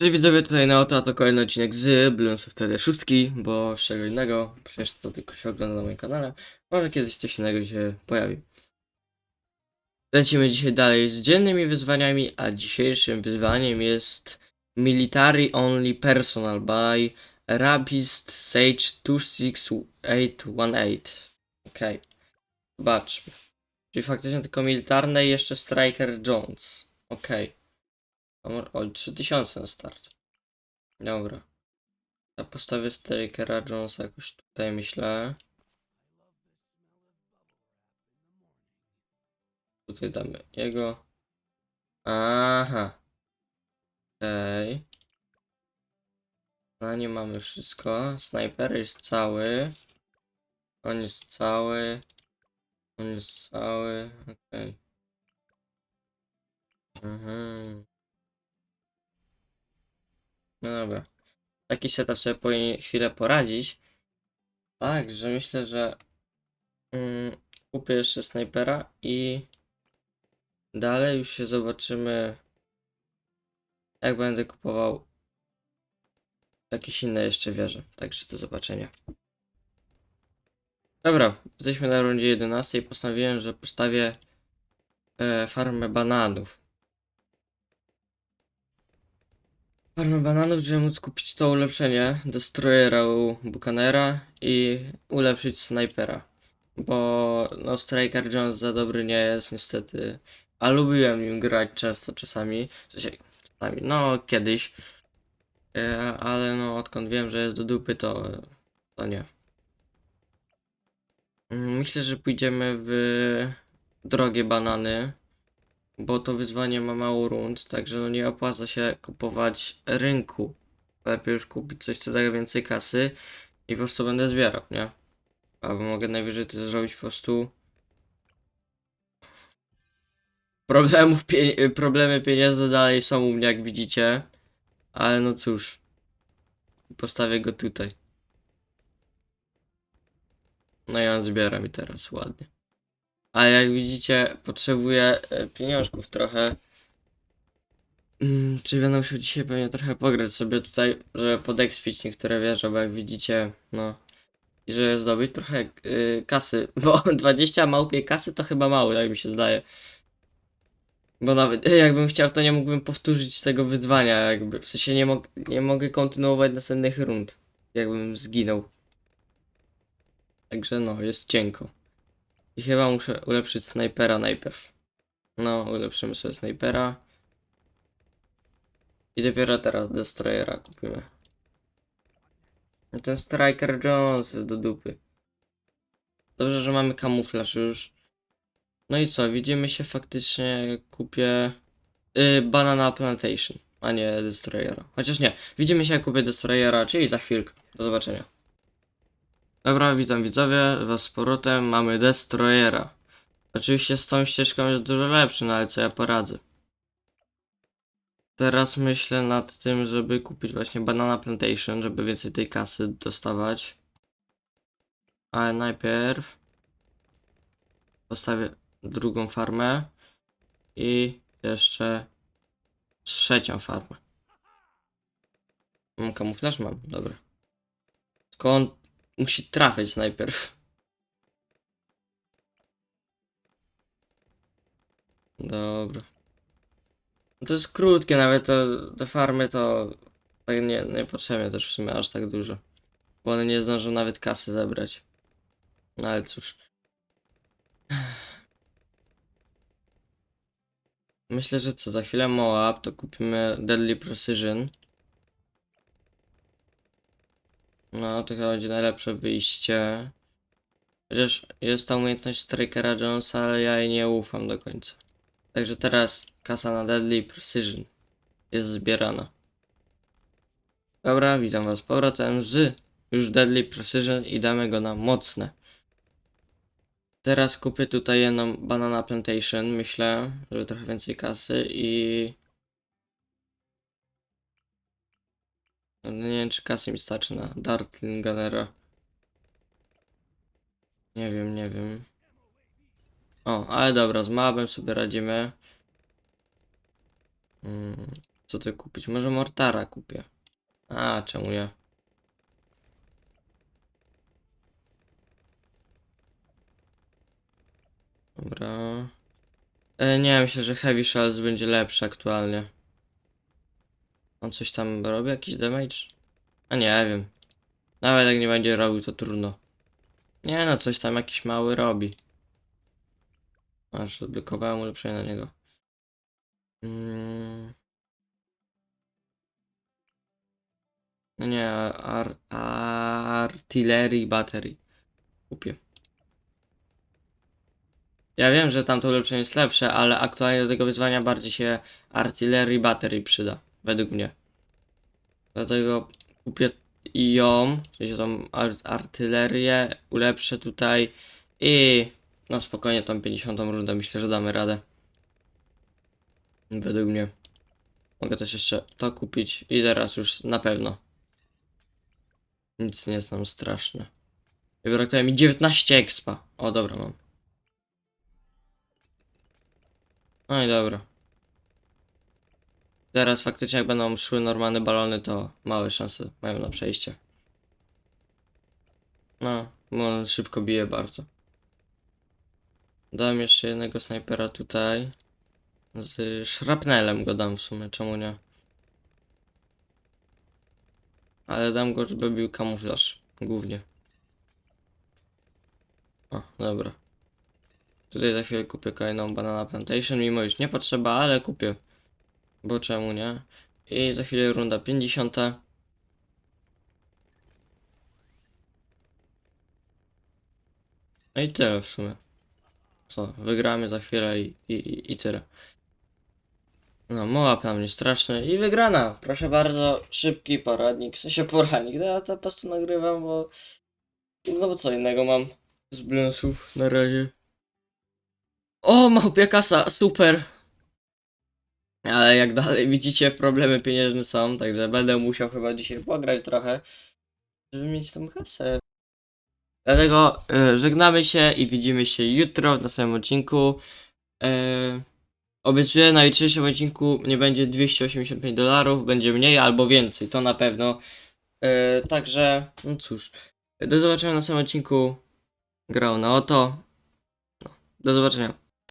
Cześć widzowie, tutaj na oto, a to kolejny odcinek z Bloons wtedy szóstki, bo z czego innego, przecież to tylko się ogląda na moim kanale, może kiedyś coś innego się pojawi. Lecimy dzisiaj dalej z dziennymi wyzwaniami, a dzisiejszym wyzwaniem jest Military Only Personal by Rapist Sage 26818. Okej, zobaczmy. Czyli faktycznie tylko militarne i jeszcze Striker Jones. Okej. Okay. O, 3000 na start. Dobra. Ja postawię Strikera Jonesa jakoś tutaj, myślę. Tutaj damy jego. Aha. Okej. Okay. Na nie mamy wszystko. Snajper jest cały. On jest cały. On jest cały. Okej. Okay. Mhm. No dobra. Taki setup sobie powinien chwilę poradzić. Także myślę, że mm, kupię jeszcze snajpera i dalej już się zobaczymy jak będę kupował jakieś inne jeszcze wieże. Także do zobaczenia. Dobra, jesteśmy na rundzie 11 i postanowiłem, że postawię e, farmę bananów. Farmę bananów, żeby móc kupić to ulepszenie Destroyera u Bucanera i ulepszyć Snipera. Bo no Striker Jones za dobry nie jest niestety. A lubiłem nim grać często czasami. Czasami, no kiedyś. E, ale no odkąd wiem, że jest do dupy to, to nie. Myślę, że pójdziemy w drogie banany bo to wyzwanie ma mało rund, także no nie opłaca się kupować rynku. Lepiej już kupić coś, co daje więcej kasy i po prostu będę zbierał, nie? Albo mogę najwyżej to zrobić po prostu. Problemów, pie problemy pieniędzy dalej są u mnie, jak widzicie. Ale no cóż. Postawię go tutaj. No ja zbieram i teraz ładnie. A jak widzicie, potrzebuję e, pieniążków trochę. Mm, Czyli będę musiał dzisiaj pewnie trochę pograć sobie tutaj, żeby podekspić niektóre wieże, bo jak widzicie, no. I żeby zdobyć trochę y, kasy, bo 20 małpiej kasy to chyba mało, jak mi się zdaje. Bo nawet e, jakbym chciał, to nie mógłbym powtórzyć tego wyzwania, jakby. W sensie nie, mog nie mogę kontynuować następnych rund, jakbym zginął. Także no, jest cienko. I chyba muszę ulepszyć snajpera najpierw. No, ulepszymy sobie snajpera. I dopiero teraz destroyera kupimy. No ten Striker Jones jest do dupy. Dobrze, że mamy kamuflaż już. No i co, widzimy się faktycznie, kupię yy, Banana Plantation, a nie Destroyera. Chociaż nie, widzimy się jak kupię Destroyera, czyli za chwilkę. Do zobaczenia. Dobra, witam widzowie, was z powrotem, mamy Destroyera. Oczywiście z tą ścieżką jest dużo lepszy, no ale co ja poradzę. Teraz myślę nad tym, żeby kupić właśnie Banana Plantation, żeby więcej tej kasy dostawać. Ale najpierw postawię drugą farmę i jeszcze trzecią farmę. Mam kamuflaż? Mam, dobra. On musi trafiać najpierw. Dobra. To jest krótkie, nawet to, te farmy to tak nie, niepotrzebnie też w sumie aż tak dużo. Bo one nie zdążą nawet kasy zebrać. No ale cóż. Myślę, że co, za chwilę Moab, to kupimy Deadly Precision. No, to chyba będzie najlepsze wyjście. Chociaż jest ta umiejętność Strikera Jonesa, ale ja jej nie ufam do końca. Także teraz kasa na Deadly Precision jest zbierana. Dobra, witam was powrotem z już Deadly Precision i damy go na mocne. Teraz kupię tutaj jedną Banana Plantation, myślę, żeby trochę więcej kasy i... Nie wiem, czy kasy mi starczy na Dartlinganera. Nie wiem, nie wiem. O, ale dobra, z mapem sobie radzimy. Mm, Co ty kupić? Może Mortara kupię. A, czemu nie? Dobra. E, nie, myślę, że Heavy Shells będzie lepszy aktualnie. On coś tam robi? Jakiś damage? A nie wiem. Nawet jak nie będzie robił, to trudno. Nie no, coś tam jakiś mały robi. Aż odblokowałem ulepszenie na niego. Mm. No nie, ar artillery battery. Kupię. Ja wiem, że tamto ulepszenie jest lepsze, ale aktualnie do tego wyzwania bardziej się artillery battery przyda. Według mnie. Dlatego kupię ją, czyli tą ar artylerię, ulepszę tutaj i na spokojnie tą 50 rundę myślę, że damy radę. Według mnie. Mogę też jeszcze to kupić i teraz już na pewno. Nic nie jest nam straszne. Brakuje mi 19 expa. O dobra mam. No i dobra. Teraz faktycznie jak będą szły normalne balony, to małe szanse mają na przejście. No, on szybko bije bardzo. Dam jeszcze jednego snajpera tutaj. Z szrapnelem go dam w sumie, czemu nie? Ale dam go, żeby bił kamuflaż. Głównie. O, dobra. Tutaj za chwilę kupię kolejną banana plantation, mimo już nie potrzeba, ale kupię. Bo czemu nie? I za chwilę runda 50. No i tyle w sumie. Co, wygramy za chwilę i, i, i, i tyle. No, moła na mnie straszny i wygrana. Proszę bardzo, szybki poradnik, w sensie poradnik. No ja to po prostu nagrywam, bo... No bo co innego mam z Bloonsów na razie. O, małpia kasa, super! Ale jak dalej widzicie, problemy pieniężne są, także będę musiał chyba dzisiaj pograć trochę, żeby mieć tą kasę. Dlatego e, żegnamy się i widzimy się jutro w następnym odcinku. E, obiecuję, na jutrzejszym odcinku nie będzie 285 dolarów, będzie mniej albo więcej, to na pewno. E, także, no cóż, do zobaczenia w następnym odcinku. Grał na oto. No, do zobaczenia.